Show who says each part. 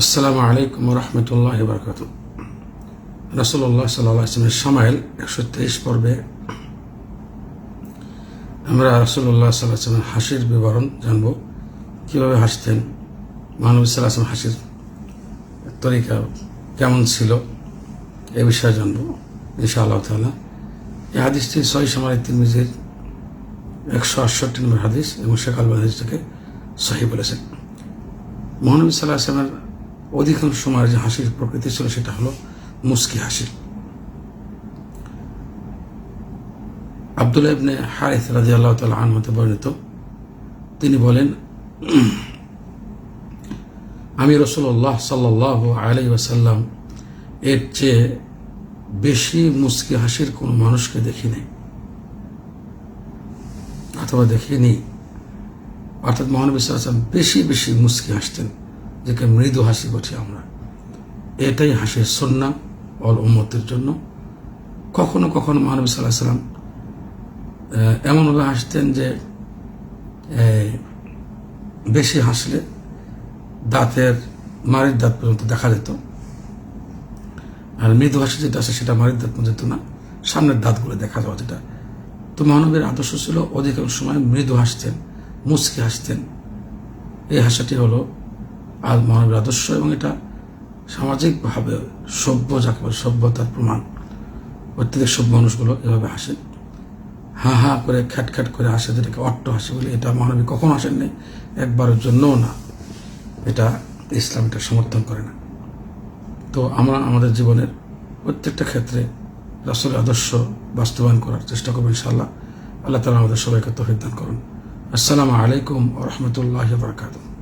Speaker 1: আসসালামু আলাইকুম রহমতুল্লাহ বরকাত রসল্লাহ সাল্লামের সামাইল একশো তেইশ পর্বে আমরা রসল্লাহ সাল্লামের হাসির বিবরণ জানব। কীভাবে হাসতেন? মহানবী সাল্লাহাম হাসির তরিকা কেমন ছিল? এ বিষয়ে জানব ইনশা আল্লাহ তালা এই হাদিসটি সহি সময় তিরমিজির একশো আটষট্টি নম্বর হাদিস এবং শেখ আলবাদ হাদিসটাকে সহি বলেছেন। মহানবী সাল্লাহ আসলামের অধিকাংশ সময়ের যে হাসির প্রকৃতি ছিল সেটা হলো মুস্কি হাসি। আবদুল্লাহ ইবনে হারিস রাজি আল্লাহ তালা আনমতে বর্ণিত। তিনি বলেন, আমি রসুল্লাহ সাল্লাহ আলাই ওয়াসাল্লাম এর চেয়ে বেশি মুস্কি হাসির কোনো মানুষকে দেখি নাই অথবা দেখিনি। অর্থাৎ মহানবী সাল্লাম বেশি বেশি মুস্কি হাসতেন। যাকে মৃদু হাসি বলছি আমরা। এটাই হাসির সন্না অল উম্মতের জন্য। কখনো কখনো মহানবী সাল্লাহ সাল্লাম এমনভাবে হাসতেন যে বেশি হাসলে দাঁতের মারির দাঁত পর্যন্ত দেখা যেত। আর মৃদু হাসি যেটা আছে সেটা মারির দাঁত পর্যন্ত না, সামনের দাঁতগুলো দেখা যাওয়া যেটা। তো মানবের আদর্শ ছিল অধিকাংশ সময় মৃদু হাসতেন, মুচকি হাসতেন। এই হাসাটি হলো আর মানবের আদর্শ এবং এটা সামাজিকভাবে সভ্য, যাকে বলে সভ্যতার প্রমাণ। প্রত্যেক সভ্য মানুষগুলো এভাবে হাসেন হা হা করে, খ্যাট খ্যাট করে হাসে যেটাকে অট্ট হাসি বলে। এটা মানবী কখনো হাসেন নেই একবারের জন্যও না। এটা ইসলাম এটা সমর্থন করে না। তো আমরা আমাদের জীবনের প্রত্যেকটা ক্ষেত্রে রাসুলের আদর্শ বাস্তবায়ন করার চেষ্টা করব ইনশাআল্লাহ। আল্লাহ তালা আমাদের সবাইকে তফিক দান করুন। আসসালামু আলাইকুম রহমতুল্লাহ বারকাতুহ।